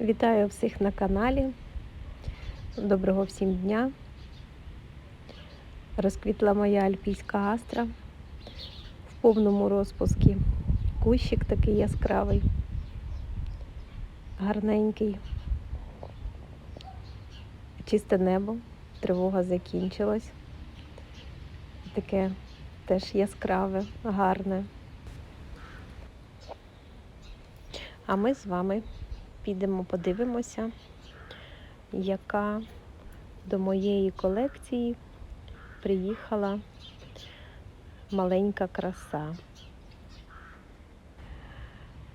Вітаю всіх на каналі. Доброго всім дня. Розквітла моя альпійська астра в повному розпуску. Кущик такий яскравий, гарненький. Чисте небо, тривога закінчилась. Таке теж яскраве, гарне. А ми з вами підемо подивимося, яка до моєї колекції приїхала маленька краса.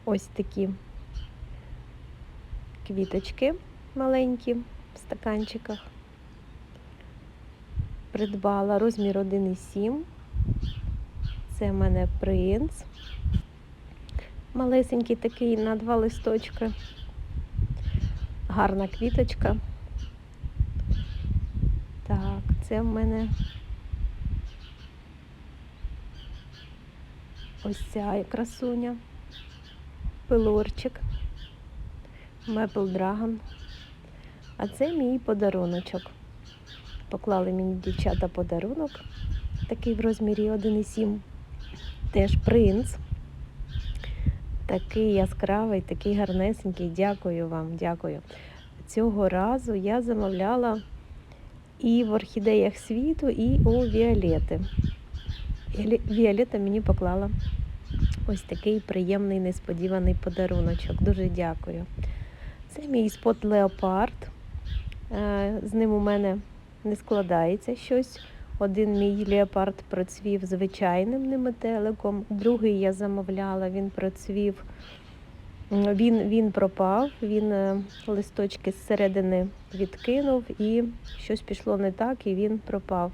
Ось такі квіточки маленькі в стаканчиках. Придбала розмір 1,7. Це в мене принц. Малесенький такий на два листочки. Гарна квіточка. Так, це в мене ось ця красуня. Пилорчик. Мепл Драгон. А це мій подаруночок. Поклали мені дівчата подарунок. Такий в розмірі 1,7. Теж принц. Такий яскравий, такий гарнесенький. Дякую вам, дякую. Цього разу я замовляла і в орхідеях світу, і у Віолети. Віолета мені поклала ось такий приємний, несподіваний подаруночок. Дуже дякую. Це мій спот Леопард. З ним у мене не складається щось. Один мій леопард процвів звичайним неметеликом, другий я замовляла, він процвів, він він пропав, він е, листочки зсередини відкинув і щось пішло не так, і він пропав.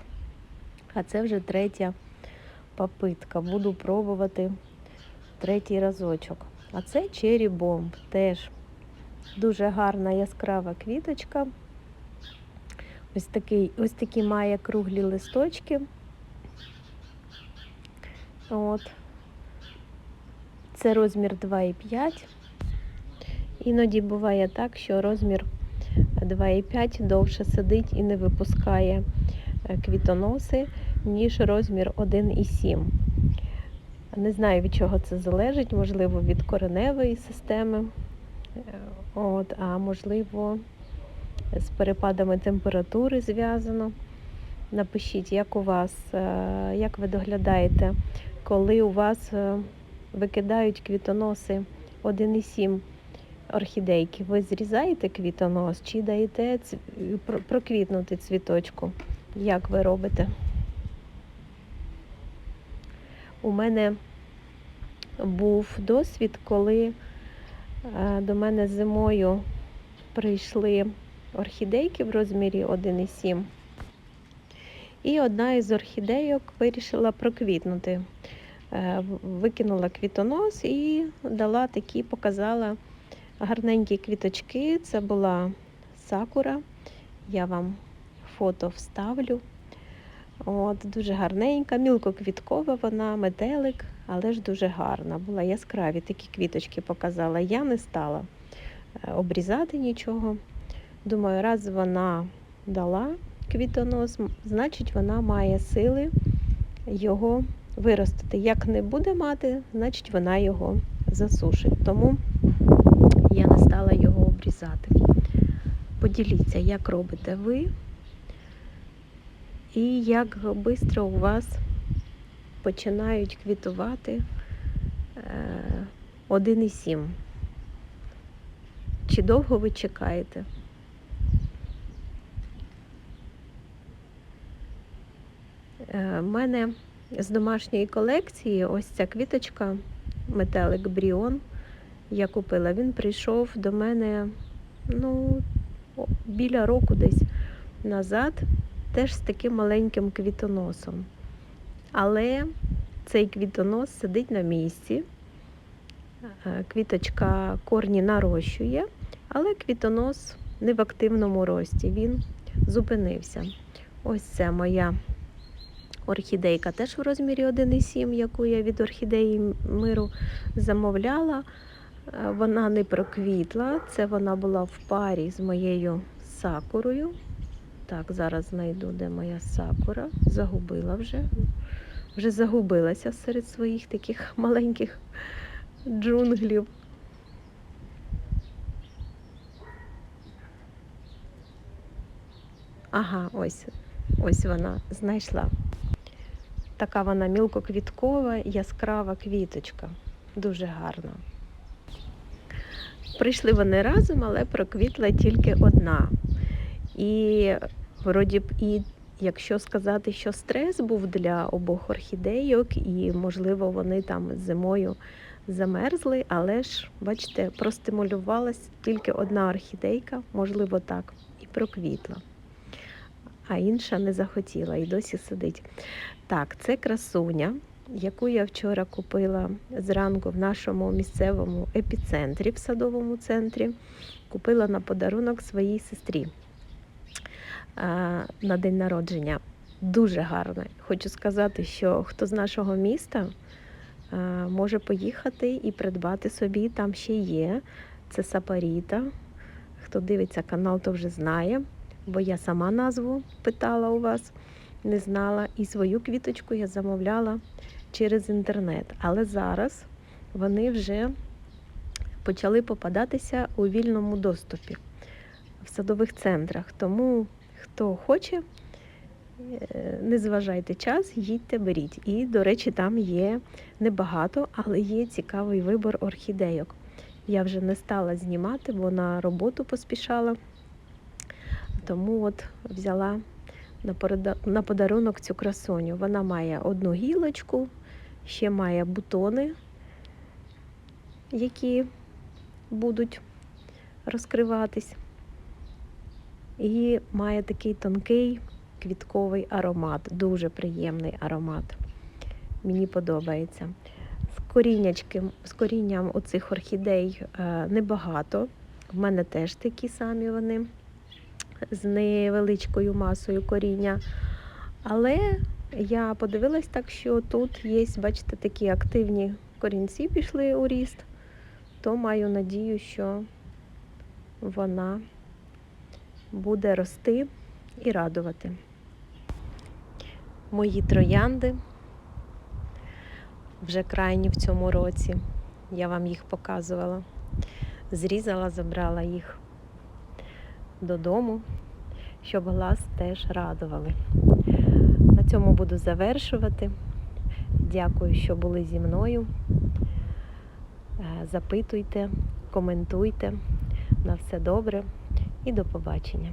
А це вже третя попитка. Буду пробувати третій разочок. А це Bomb, теж дуже гарна яскрава квіточка. Ось такий, ось такі має круглі листочки. От. Це розмір 2,5. Іноді буває так, що розмір 2,5 довше сидить і не випускає е, квітоноси, ніж розмір 1,7. Не знаю, від чого це залежить, можливо, від кореневої системи, е, От, а можливо, з перепадами температури зв'язано. Напишіть, як у вас, е, як ви доглядаєте, коли у вас е, викидають квітоноси 1,7 орхідейки, ви зрізаєте квітонос чи даєте проквітнути цвіточку? Як ви робите? У мене був досвід, коли е, до мене зимою прийшли орхідейки в розмірі 1,7. І одна із орхідейок вирішила проквітнути. Е, викинула квітонос і дала такі, показала гарненькі квіточки. Це була сакура. Я вам фото вставлю. От, Дуже гарненька, мілкоквіткова вона, метелик, але ж дуже гарна. Була яскраві такі квіточки показала. Я не стала е, обрізати нічого. Думаю, раз вона дала квітонос, значить вона має сили його виростити. Як не буде мати, значить вона його засушить. Тому я не стала його обрізати. Поділіться, як робите ви і як швидко у вас починають квітувати 1,7. Е, Чи довго ви чекаєте? У е, мене з домашньої колекції ось ця квіточка, метелик Бріон, я купила. Він прийшов до мене ну, біля року десь назад, теж з таким маленьким квітоносом. Але цей квітонос сидить на місці, е, квіточка корні нарощує, але квітонос не в активному рості, він зупинився. Ось це моя орхідейка теж в розмірі 1,7, яку я від орхідеї миру замовляла. Е, Вона не проквітла, це вона була в парі з моєю сакурою. Так, зараз знайду, де моя сакура. Загубила вже. Вже загубилася серед своїх таких маленьких джунглів. Ага, ось, ось вона знайшла. Така вона мілкоквіткова, яскрава квіточка. Дуже гарна. Прийшли вони разом, але проквітла тільки одна. І вроді б і якщо сказати, що стрес був для обох орхідейок, і, можливо, вони там зимою замерзли, але ж, бачите, простимулювалась тільки одна орхідейка, можливо, так, і проквітла. А інша не захотіла і досі сидить. Так, це красуня, яку я вчора купила зранку в нашому місцевому епіцентрі в садовому центрі. Купила на подарунок своїй сестрі на день народження. Дуже гарна. Хочу сказати, що хто з нашого міста може поїхати і придбати собі. Там ще є. Це Сапаріта. Хто дивиться канал, то вже знає, бо я сама назву питала у вас, не знала. І свою квіточку я замовляла через інтернет. Але зараз вони вже почали попадатися у вільному доступі в садових центрах. Тому хто хоче, е, не зважайте час, їдьте, беріть. І, до речі, там є небагато, але є цікавий вибор орхідейок. Я вже не стала знімати, бо на роботу поспішала. Тому от взяла на подарунок цю красуню. Вона має одну гілочку, ще має бутони, які будуть розкриватись. І має такий тонкий квітковий аромат, дуже приємний аромат. Мені подобається. З, коріннячки, з корінням оцих орхідей е, небагато. В мене теж такі самі вони з невеличкою масою коріння. Але я подивилась так, що тут є, бачите, такі активні корінці пішли у ріст, то маю надію, що вона буде рости і радувати. Мої троянди вже крайні в цьому році. Я вам їх показувала. Зрізала, забрала їх додому, щоб глаз теж радували. На цьому буду завершувати. Дякую, що були зі мною. Е, Запитуйте, коментуйте. На все добре і до побачення.